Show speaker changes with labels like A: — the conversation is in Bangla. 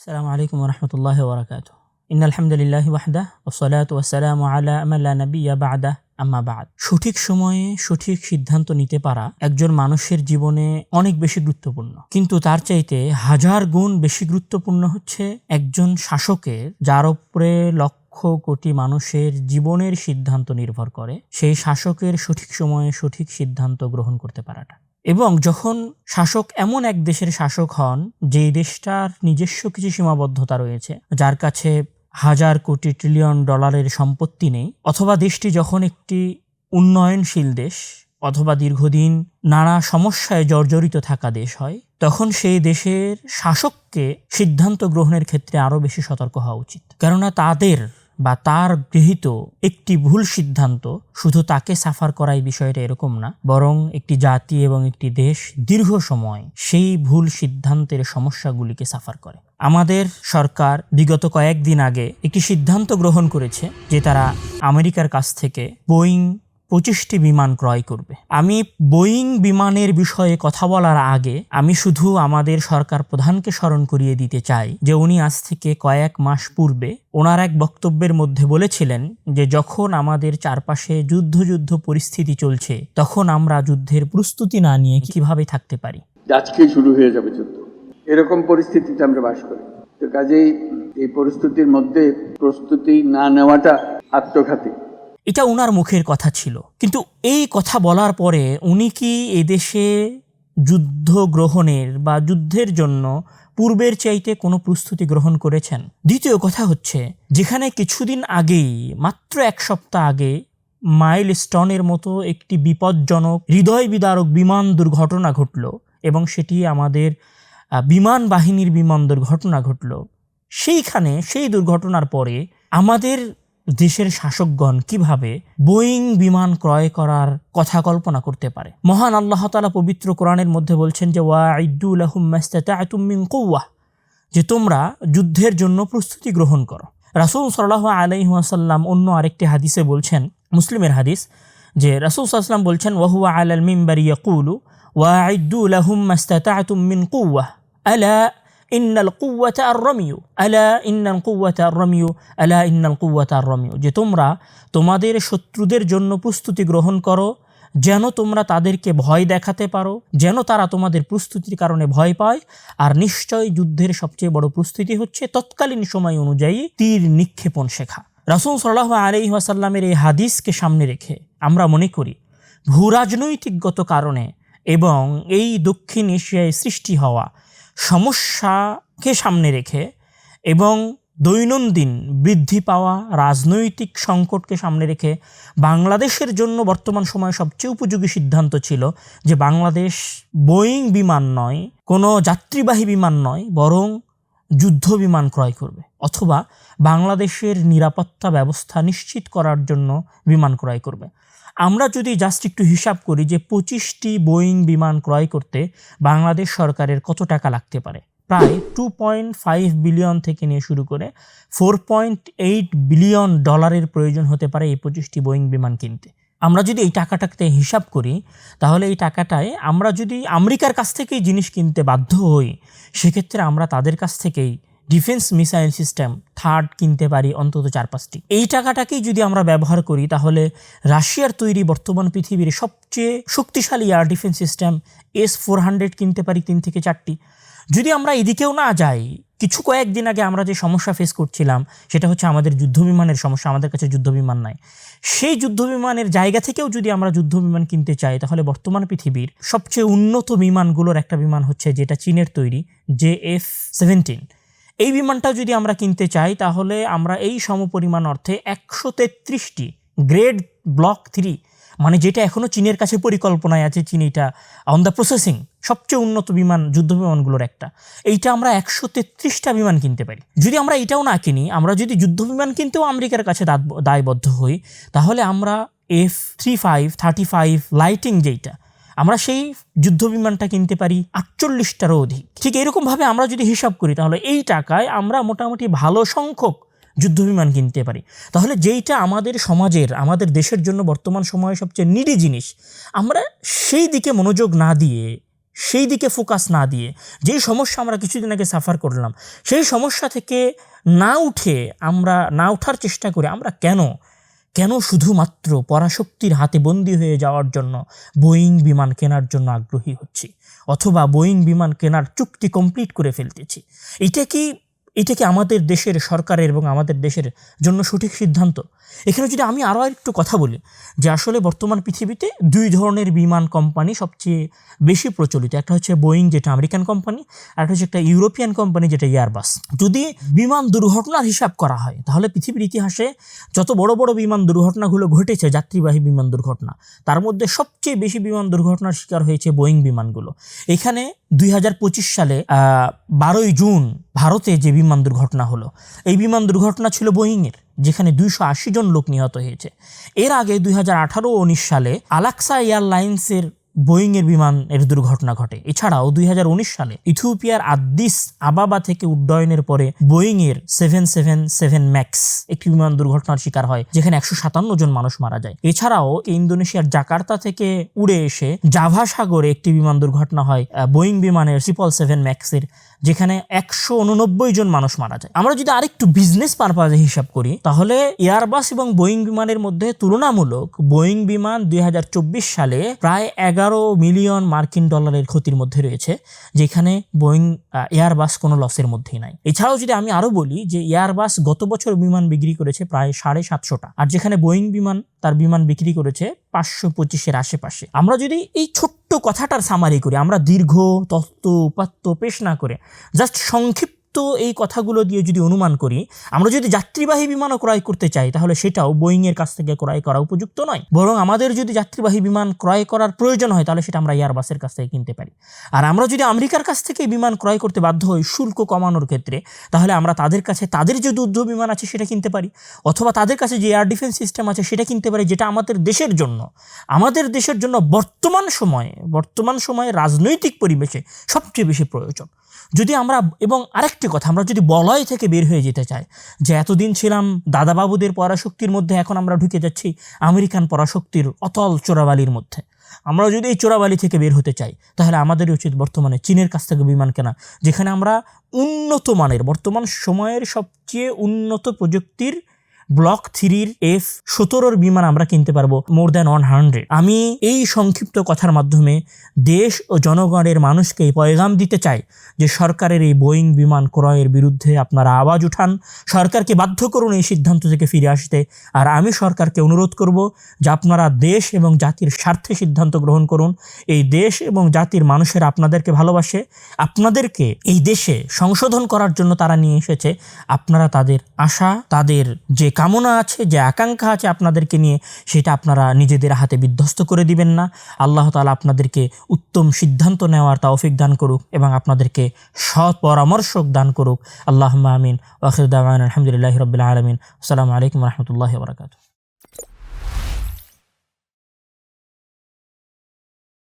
A: السلام عليكم ورحمة الله وبركاته إن الحمد لله وحده والصلاة والسلام على من لا نبي بعده আম্মা বাদ সঠিক সময়ে সঠিক সিদ্ধান্ত নিতে পারা একজন মানুষের জীবনে অনেক বেশি গুরুত্বপূর্ণ কিন্তু তার চাইতে হাজার গুণ বেশি গুরুত্বপূর্ণ হচ্ছে একজন শাসকের যার উপরে লক্ষ কোটি মানুষের জীবনের সিদ্ধান্ত নির্ভর করে সেই শাসকের সঠিক সময়ে সঠিক সিদ্ধান্ত গ্রহণ করতে পারাটা এবং যখন শাসক এমন এক দেশের শাসক হন যেই দেশটার নিজস্ব কিছু সীমাবদ্ধতা রয়েছে, যার কাছে হাজার কোটি ট্রিলিয়ন ডলারের সম্পত্তি নেই, অথবা দেশটি যখন একটি উন্নয়নশীল দেশ, অথবা দীর্ঘদিন নানা সমস্যায় জর্জরিত থাকা দেশ হয়, তখন সেই দেশের শাসককে সিদ্ধান্ত গ্রহণের ক্ষেত্রে আরও বেশি সতর্ক হওয়া উচিত। কেননা তাদের বা তার গৃহীত একটি ভুল সিদ্ধান্ত শুধু তাকে সাফার করাই বিষয়টা এরকম না, বরং একটি জাতি এবং একটি দেশ দীর্ঘ সময় সেই ভুল সিদ্ধান্তের সমস্যাগুলিকে সাফার করে। আমাদের সরকার বিগত কয়েকদিন আগে একটি সিদ্ধান্ত গ্রহণ করেছে যে তারা আমেরিকার কাছ থেকে বোয়িং পঁচিশটি বিমান ক্রয় করবে। আমি বোয়িং বিমানের বিষয়ে কথা বলার আগে আমি শুধু আমাদের সরকার প্রধানকে স্মরণ করিয়ে দিতে চাই যে উনি আজ থেকে কয়েক মাস পূর্বে ওনার এক বক্তব্যের মধ্যে বলেছিলেন যে যখন আমাদের চারপাশে যুদ্ধ যুদ্ধ পরিস্থিতি চলছে, তখন আমরা যুদ্ধের প্রস্তুতি না নিয়ে কীভাবে থাকতে পারি?
B: আজকে শুরু হয়ে যাবে যুদ্ধ। এরকম পরিস্থিতিতে আমরা বাস করি। তো কাজেই এই পরিস্থিতির মধ্যে প্রস্তুতি না নেওয়াটা আত্মঘাতী।
A: এটা উনার মুখের কথা ছিল। কিন্তু এই কথা বলার পরে উনি কি এদেশে যুদ্ধ গ্রহণের বা যুদ্ধের জন্য পূর্বের চাইতে কোনো প্রস্তুতি গ্রহণ করেছেন? দ্বিতীয় কথা হচ্ছে, যেখানে কিছুদিন আগেই, মাত্র এক সপ্তাহ আগে মাইল স্টনের মতো একটি বিপজ্জনক, হৃদয় বিদারক বিমান দুর্ঘটনা ঘটল এবং সেটি আমাদের বিমান বাহিনীর বিমান দুর্ঘটনা ঘটল। সেইখানে, সেই দুর্ঘটনার পরে আমাদের দেশের শাসকগণ কীভাবে বোয়িং বিমান ক্রয় করার কথা কল্পনা করতে পারে? মহান আল্লাহ তালা পবিত্র কোরআনের মধ্যে বলছেন যে ওয়া ইদুলাহুম মিন কৌয়া যে তোমরা যুদ্ধের জন্য প্রস্তুতি গ্রহণ করো। রাসুল সাল্লাহ আলাইহাসাল্লাম অন্য আরেকটি হাদিসে বলছেন, মুসলিমের হাদিস, যে রাসুল সাল্লাম বলছেন, ওয়াহুয়া আল মিম্বারি কুলু ওয়া ইদুলাহুম মিন কৌয়া আলা ইন্নাল কুওয়াতা আর রমিউ আলা ইন্নাল কুওয়াতা আর রমিউ আলা ইন্নাল আর যে তোমরা তোমাদের শত্রুদের জন্য প্রস্তুতি গ্রহণ করো, যেন তোমরা তাদেরকে ভয় দেখাতে পারো, যেন তারা তোমাদের প্রস্তুতির কারণে ভয় পায়, আর নিশ্চয় যুদ্ধের সবচেয়ে বড় প্রস্তুতি হচ্ছে তৎকালীন সময় অনুযায়ী তীর নিক্ষেপণ শেখা। রাসুল সাল্লাহ আলি ওয়াসাল্লামের এই হাদিসকে সামনে রেখে আমরা মনে করি ভূরাজনৈতিকগত কারণে এবং এই দক্ষিণ এশিয়ায় সৃষ্টি হওয়া সমস্যাকে সামনে রেখে এবং দৈনন্দিন বৃদ্ধি পাওয়া রাজনৈতিক সংকটকে সামনে রেখে বাংলাদেশের জন্য বর্তমান সময়ে সবচেয়ে উপযোগী সিদ্ধান্ত ছিল যে বাংলাদেশ বোয়িং বিমান নয়, কোনো যাত্রীবাহী বিমান নয়, বরং যুদ্ধ বিমান ক্রয় করবে অথবা বাংলাদেশের নিরাপত্তা ব্যবস্থা নিশ্চিত করার জন্য বিমান ক্রয় করবে। আমরা যদি জাস্ট একটু হিসাব করি যে পঁচিশটি বোয়িং বিমান ক্রয় করতে বাংলাদেশ সরকারের কত টাকা লাগতে পারে? প্রায় টু পয়েন্ট ফাইভ বিলিয়ন থেকে নিয়ে শুরু করে ফোর পয়েন্ট এইট বিলিয়ন ডলারের প্রয়োজন হতে পারে এই পঁচিশটি বোয়িং বিমান কিনতে। আমরা যদি এই টাকাটাকে হিসাব করি, তাহলে এই টাকাটায় আমরা যদি আমেরিকার কাছ থেকেই জিনিস কিনতে বাধ্য হই, সেক্ষেত্রে আমরা তাদের কাছ থেকেই ডিফেন্স মিসাইল সিস্টেম থার্ড কিনতে পারি অন্তত চার পাঁচটি। এই টাকাটাকেই যদি আমরা ব্যবহার করি, তাহলে রাশিয়ার তৈরি বর্তমান পৃথিবীর সবচেয়ে শক্তিশালী air defence system S four hundred কিনতে পারি তিন থেকে চারটি। যদি আমরা এদিকেও না যাই, কিছু কয়েকদিন আগে আমরা যে সমস্যা ফেস করছিলাম, সেটা হচ্ছে আমাদের যুদ্ধবিমানের সমস্যা, আমাদের কাছে যুদ্ধবিমান নাই। সেই যুদ্ধবিমানের জায়গা থেকেও যদি আমরা যুদ্ধবিমান কিনতে চাই, তাহলে বর্তমান পৃথিবীর সবচেয়ে উন্নত বিমানগুলোর একটা বিমান হচ্ছে যেটা চীনের তৈরি, জে এফ সেভেন্টিন। এই বিমানটা যদি আমরা কিনতে চাই, তাহলে আমরা এই সমপরিমাণ অর্থে একশো তেত্রিশটি গ্রেড ব্লক থ্রি মানে যেটা এখনও চীনের কাছে পরিকল্পনায় আছে, চীন এটা অন দ্য প্রসেসিং সবচেয়ে উন্নত বিমান, যুদ্ধ বিমানগুলোর একটা। এইটা আমরা একশো তেত্রিশটা বিমান কিনতে পারি। যদি আমরা এটাও না কিনি, আমরা যদি যুদ্ধ বিমান কিনতেও আমেরিকার কাছে দায়বদ্ধ হই, তাহলে আমরা F three five thirty five lightning যেইটা আমরা সেই যুদ্ধ বিমানটা কিনতে পারি আটচল্লিশটারও অধিক। ঠিক এরকমভাবে আমরা যদি হিসাব করি, তাহলে এই টাকায় আমরা মোটামুটি ভালো সংখ্যক যুদ্ধ বিমান কিনতে পারি। তাহলে যেইটা আমাদের সমাজের, আমাদের দেশের জন্য বর্তমান সময়ে সবচেয়ে নিডি জিনিস, আমরা সেই দিকে মনোযোগ না দিয়ে, সেই দিকে ফোকাস না দিয়ে, যেই সমস্যা আমরা কিছুদিন আগে সাফার করলাম, সেই সমস্যা থেকে না উঠে আমরা, না ওঠার চেষ্টা করে আমরা কেন কেন শুধুমাত্র পরাশক্তির হাতে বন্দী হয়ে যাওয়ার জন্য বোয়িং বিমান কেনার জন্য আগ্রহী হচ্ছি? অথবা বোয়িং বিমান কেনার চুক্তি কমপ্লিট করে ফেলতেছি। এটা কি এটা কি আমাদের দেশের সরকারের এবং আমাদের দেশের জন্য সঠিক সিদ্ধান্ত? এখানে যদি আমি আরও একটু কথা বলি, যে আসলে বর্তমান পৃথিবীতে দুই ধরনের বিমান কোম্পানি সবচেয়ে বেশি প্রচলিত। একটা হচ্ছে বোয়িং, যেটা আমেরিকান কোম্পানি, আর একটা হচ্ছে একটা ইউরোপিয়ান কোম্পানি, যেটা এয়ারবাস যদি বিমান দুর্ঘটনার হিসাব করা হয়, তাহলে পৃথিবীর ইতিহাসে যত বড় বড় বিমান দুর্ঘটনাগুলো ঘটেছে, যাত্রীবাহী বিমান দুর্ঘটনা, তার মধ্যে সবচেয়ে বেশি বিমান দুর্ঘটনার শিকার হয়েছে বোয়িং বিমানগুলো। এখানে দুই হাজার পঁচিশ সালে বারোই জুন ভারতে যে বিমান দুর্ঘটনা হলো, এই বিমান দুর্ঘটনা ছিল বোয়িংয়ের, যেখানে দুইশো আশি জন লোক নিহত হয়েছে। এর আগে দুই হাজার আঠারো উনিশ সালে আলাক্সা এয়ারলাইন্সের বোয়িংয়ের বিমানের দুর্ঘটনা ঘটে। এছাড়াও দুই হাজার উনিশ সালে ইথিওপিয়ার আদ্দিস আবাবা থেকে উড্ডয়নের পরে বোয়িংয়ের সেভেন সেভেন সেভেন ম্যাক্স একটি বিমান দুর্ঘটনার শিকার হয়, যেখানে একশো সাতান্ন জন মানুষ মারা যায়। এছাড়াও ইন্দোনেশিয়ার জাকার্তা থেকে উড়ে এসে জাভা সাগরে একটি বিমান দুর্ঘটনা হয় বোয়িং বিমানের ট্রিপল সেভেন ম্যাক্সের যেখানে একশো উননব্বই জন মানুষ মারা যায়। আমরা যদি আরেকটু বিজনেস পারপাজে হিসাব করি, তাহলে এয়ারবাস এবং বোয়িং বিমানের মধ্যে তুলনামূলক বোয়িং বিমান দুই হাজার চব্বিশ সালে প্রায় এগারো মিলিয়ন মার্কিন ডলারের ক্ষতির মধ্যে রয়েছে, যেখানে বোয়িং এয়ারবাস কোনো লসের মধ্যেই নাই। এছাড়াও যদি আমি আরও বলি যে এয়ারবাস গত বছর বিমান বিক্রি করেছে প্রায় সাড়ে সাতশোটা, আর যেখানে বোয়িং বিমান তার বিমান বিক্রি করেছে পাঁচশো পঁচিশের আশেপাশে। আমরা যদি এই ছোট্ট কথাটার সামারি করি, আমরা দীর্ঘ, তত্ত্ব, উপাত্ত পেশ না করে জাস্ট সংক্ষিপ্ত এই কথাগুলো দিয়ে যদি অনুমান করি, আমরা যদি যাত্রীবাহী বিমানও ক্রয় করতে চাই, তাহলে সেটাও বোয়িংয়ের কাছ থেকে ক্রয় করা উপযুক্ত নয়। বরং আমাদের যদি যাত্রীবাহী বিমান ক্রয় করার প্রয়োজন হয়, তাহলে সেটা আমরা এয়ারবাসের কাছ থেকে কিনতে পারি। আর আমরা যদি আমেরিকার কাছ থেকে বিমান ক্রয় করতে বাধ্য হই শুল্ক কমানোর ক্ষেত্রে, তাহলে আমরা তাদের কাছে, তাদের যে যুদ্ধ বিমান আছে সেটা কিনতে পারি। অথবা তাদের কাছে যে এয়ার ডিফেন্স সিস্টেম আছে সেটা কিনতে পারি, যেটা আমাদের দেশের জন্য, আমাদের দেশের জন্য বর্তমান সময়ে বর্তমান সময়ে রাজনৈতিক পরিবেশে সবচেয়ে বেশি প্রয়োজন। যদি আমরা, এবং আরেকটি কথা, আমরা যদি বলয় থেকে বের হয়ে যেতে চাই, যে এতদিন ছিলাম দাদাবাবুদের পরাশক্তির মধ্যে, এখন আমরা ঢুকে যাচ্ছি আমেরিকান পরাশক্তির অতল চোরাবালির মধ্যে। আমরা যদি এই চোরাবালি থেকে বের হতে চাই, তাহলে আমাদের উচিত বর্তমানে চীনের কাছ থেকে বিমান কেনা, যেখানে আমরা উন্নত মানের, বর্তমান সময়ের সবচেয়ে উন্নত প্রযুক্তির ব্লক থ্রির এফ সতেরোর বিমান আমরা কিনতে পারব মোর দ্যান ওয়ান হান্ড্রেড। আমি এই সংক্ষিপ্ত কথার মাধ্যমে দেশ ও জনগণের মানুষকে পয়গাম দিতে চাই যে সরকারের এই বোয়িং বিমান ক্রয়ের বিরুদ্ধে আপনারা আওয়াজ উঠান, সরকারকে বাধ্য করুন এই সিদ্ধান্ত থেকে ফিরে আসতে, আর আমি সরকারকে অনুরোধ করব যে আপনারা দেশ এবং জাতির স্বার্থে সিদ্ধান্ত গ্রহণ করুন, এই দেশ এবং জাতির মানুষের আপনাদেরকে ভালোবাসে, আপনাদেরকে এই দেশে সংশোধন করার জন্য তারা নিয়ে এসেছে, আপনারা তাদের আশা, তাদের যে কামনা আছে, যে আকাঙ্ক্ষা আছে আপনাদেরকে নিয়ে, সেটা আপনারা নিজেদের হাতে বিধ্বস্ত করে দিবেন না। আল্লাহ তালা আপনাদেরকে উত্তম সিদ্ধান্ত নেওয়ার তৌফিক দান করুক এবং আপনাদেরকে সৎ পরামর্শক দান করুক। আল্লাহ আমিন। ওয়াখির দাওয়ান আলহামদুলিল্লাহ রবিল আলমিন। আসসালামু আলাইকুম রহমতুল্লাহ বরকাত